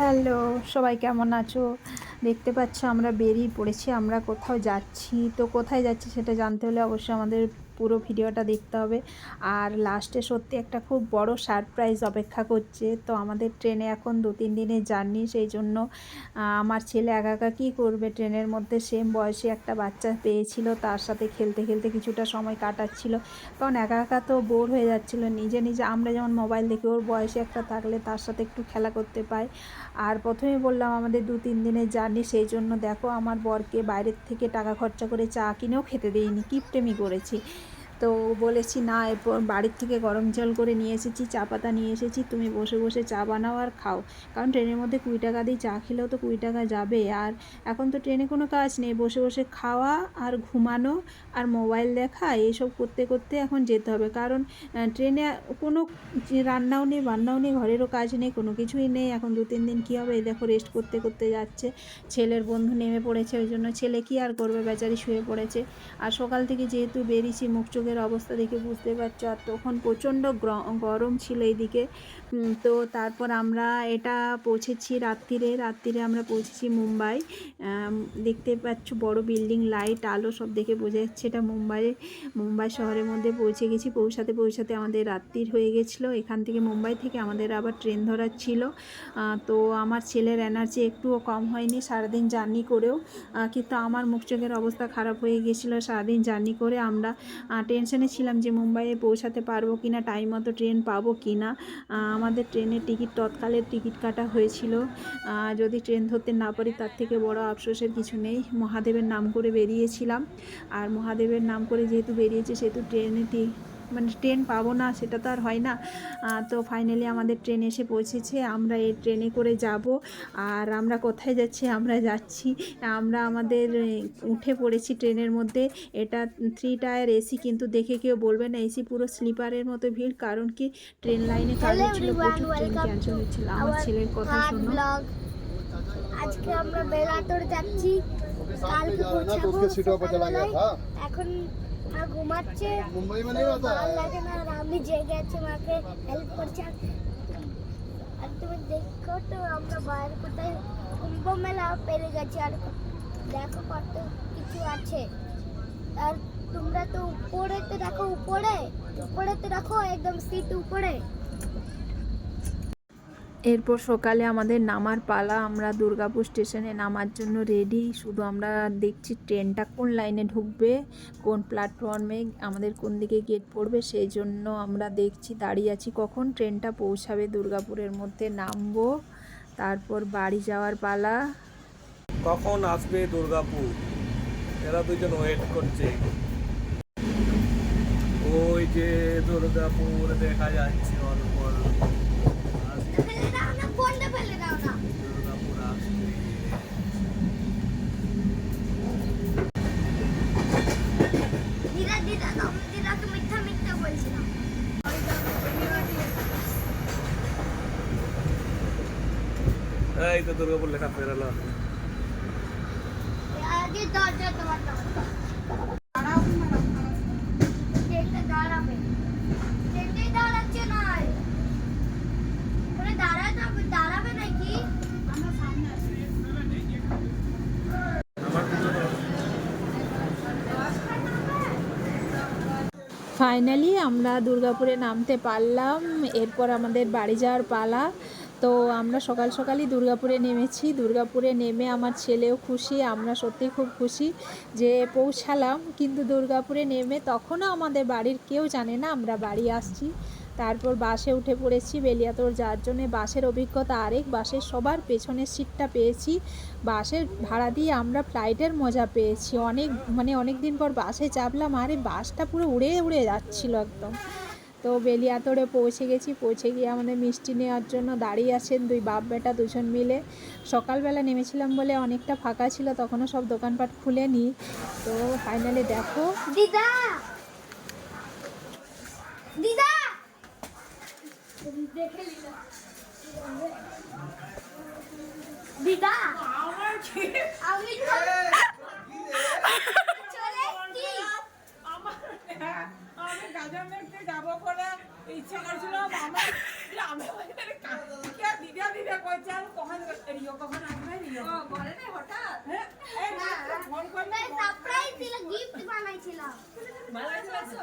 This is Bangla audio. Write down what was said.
হ্যালো, সবাই কেমন আছো? দেখতে পাচ্ছ আমরা বেরিয়ে পড়েছি, আমরা কোথাও যাচ্ছি। তো কোথায় যাচ্ছি সেটা জানতে হলে অবশ্যই আমাদের পুরো ভিডিওটা দেখতে হবে। আর লাস্টে সত্যি একটা খুব বড় সারপ্রাইজ অপেক্ষা করছে। তো আমাদের ট্রেনে এখন দু তিন দিনের জার্নি সেই জন্য আমার ছেলে একা একা কী করবে? ট্রেনের মধ্যে সেম বয়সে একটা বাচ্চা পেয়েছিল, তার সাথে খেলতে খেলতে কিছুটা সময় কাটাচ্ছিল। কারণ একা একা তো বোর হয়ে যাচ্ছিল। নিজে নিজে আমরা যেমন মোবাইল দেখি, ওর বয়সে একটা থাকলে তার সাথে একটু খেলা করতে পাই আর প্রথমে বললাম, আমাদের দু তিন দিনের জার্নি সেই জন্য দেখো, আমার বরকে বাইরের থেকে টাকা খরচা করে চা কিনেও খেতে দিইনি। কিপটেমি করেছি। তো বলেছি, না, এরপর বাড়ির থেকে গরম জল করে নিয়ে এসেছি, চা পাতা নিয়ে এসেছি, তুমি বসে বসে চা বানাও আর খাও। কারণ ট্রেনের মধ্যে কুড়ি টাকা দিয়ে চা খেলেও তো কুড়ি টাকা যাবে। আর এখন তো ট্রেনে কোনো কাজ নেই, বসে বসে খাওয়া আর ঘুমানো আর মোবাইল দেখা, এইসব করতে করতে এখন যেতে হবে। কারণ ট্রেনে কোনো রান্নাও নেই, বান্নাও নেই, ঘরেরও কাজ নেই, কোনো কিছুই নেই। এখন দু, তিন দিন কী হবে? এই দেখো রেস্ট করতে করতে যাচ্ছে। ছেলের বন্ধু নেমে পড়েছে, ওই জন্য ছেলে কি আর করবে? বেচারি শুয়ে পড়েছে। আর সকাল থেকে যেহেতু বেরিয়েছি, মুখ চোখের অবস্থা দেখে বুঝতে পারছ। আর তখন প্রচণ্ড গরম ছিল এইদিকে। তো তারপর আমরা এটা পৌঁছেছি রাত্রিরে রাত্রিরে আমরা পৌঁছেছি মুম্বাই। দেখতে পাচ্ছ বড় বিল্ডিং, লাইট, আলো সব দেখে বোঝা যাচ্ছে এটা মুম্বাই। মুম্বাই শহরের মধ্যে পৌঁছে গেছি। পৌঁছাতে পৌঁছাতে আমাদের রাত্রির হয়ে গেছিল। এখান থেকে মুম্বাই থেকে আমাদের আবার ট্রেন ধরার ছিল। তো আমার ছেলের এনার্জি একটুও কম হয়নি। সারাদিন জার্নি করেও কিন্তু আমার মুখ চোখের অবস্থা খারাপ হয়ে গেছিল। সারাদিন জার্নি করে আমরা টেনশনে ছিলাম যে মুম্বাইয়ে পৌঁছাতে পারব কি না টাইম মতো ট্রেন পাবো কি না আমাদের ট্রেনের টিকিট তৎকালের টিকিট কাটা হয়েছিল। যদি ট্রেন ধরতে না পারি তার থেকে বড় আফসোসের কিছু নেই। মহাদেবের নাম করে বেরিয়েছিলাম। আর মহাদেবের নাম করে যেহেতু বেরিয়েছে, সেহেতু ট্রেনে মানে ট্রেন পাবো না সেটা তো আর হয় না। তো ফাইনালি আমাদের ট্রেন এসে পৌঁছেছে আমরা এই ট্রেনে করে যাব। আর আমরা কোথায় যাচ্ছি? আমরা যাচ্ছি আমরা আমাদের উঠে পড়েছি ট্রেনের মধ্যে। এটা থ্রি টায়ার এসি কিন্তু দেখে কেউ বলবে না এসি পুরো স্লিপারের মতো ভিড় কারণ কি ট্রেন লাইনে কারণ ট্রেন ক্যান্সেল হয়েছিল। আমার ছেলের কথা শুনো। আজকে আমরা বেলাটোর যাচ্ছি কালকে পৌঁছাবো এখন ঘুমাচ্ছে। মানে ভালো লাগে আর তুমি দেখো তো আমরা বাইরে কোথায়? কুম্ভ মেলা পেরে গেছি। আর দেখো কত কিছু আছে। আর তোমরা তো উপরে তো দেখো উপরে? উপরে তো দেখো একদম সিট উপরে। এরপর সকালে আমাদের নামার পালা, আমরা দুর্গাপুর স্টেশনে নামার জন্য রেডি শুধু আমরা দেখছি ট্রেনটা কোন লাইনে ঢুকবে, কোন প্ল্যাটফর্মে আমাদের কোন দিকে গেট পড়বে, সেই জন্য আমরা দেখছি দাঁড়িয়ে আছি কখন। ট্রেনটা পৌঁছাবে দুর্গাপুরের মধ্যে নামবো, তারপর বাড়ি যাওয়ার পালা। কখন আসবে দুর্গাপুর? এরা দুজন ওয়েট করছে। ওই যে দুর্গাপুর দেখা যাচ্ছে অল্প অল্প। আসবে, ফেলে দাও না ফোনটা ফেলে দাও না দুর্গাপুর আসবে দিদা দিদা দাও দিদাকে মিথ্যা মিথ্যা বলছিলাম এই তো বেরোলো আগে দরজা তোমার ফাইনালি আমরা দুর্গাপুরে নামতে পারলাম। এরপর আমাদের বাড়ি যাওয়ার পালা। তো আমরা সকাল সকালই দুর্গাপুরে নেমেছি। দুর্গাপুরে নেমে আমার ছেলেও খুশি, আমরা সত্যি খুব খুশি যে পৌঁছালাম। কিন্তু দুর্গাপুরে নেমে তখনও আমাদের বাড়ির কেউ জানে না আমরা বাড়ি আসছি। তারপর বাসে উঠে পড়েছি বেলিয়াতোর। যাওয়ার জন্যে বাসের অভিজ্ঞতা আরেক। বাসের সবার পেছনের সিটটা পেয়েছি। বাসের ভাড়া দিয়ে আমরা ফ্লাইটের মজা পেয়েছি। অনেক মানে অনেক দিন পর বাসে চাপলাম। আরে বাসটা পুরো উড়ে উড়ে যাচ্ছিল একদম। তো বেলিয়াতোড়ে পৌঁছে গেছি। পৌঁছে গিয়ে আমাদের মিষ্টি নেওয়ার জন্য দাঁড়িয়ে আছেন দুই বাপ বেটা দুজন মিলে। সকালবেলা নেমেছিলাম বলে অনেকটা ফাঁকা ছিল তখনও সব দোকানপাট খুলে নি তো ফাইনালি দেখো। দিদা! দিদা! দিদা! দিদা আমি চলে এসছি। আমি গাজর দেখতে যাব করে ইচ্ছা করছিল আমার আমি দিদা দিদা করছে আর কখন রিও কখন আসবে রিও? বলে নাই হঠাৎ? হ্যাঁ না ফোন করলে সারপ্রাইজ ছিল গিফট বানাইছিলাম আছে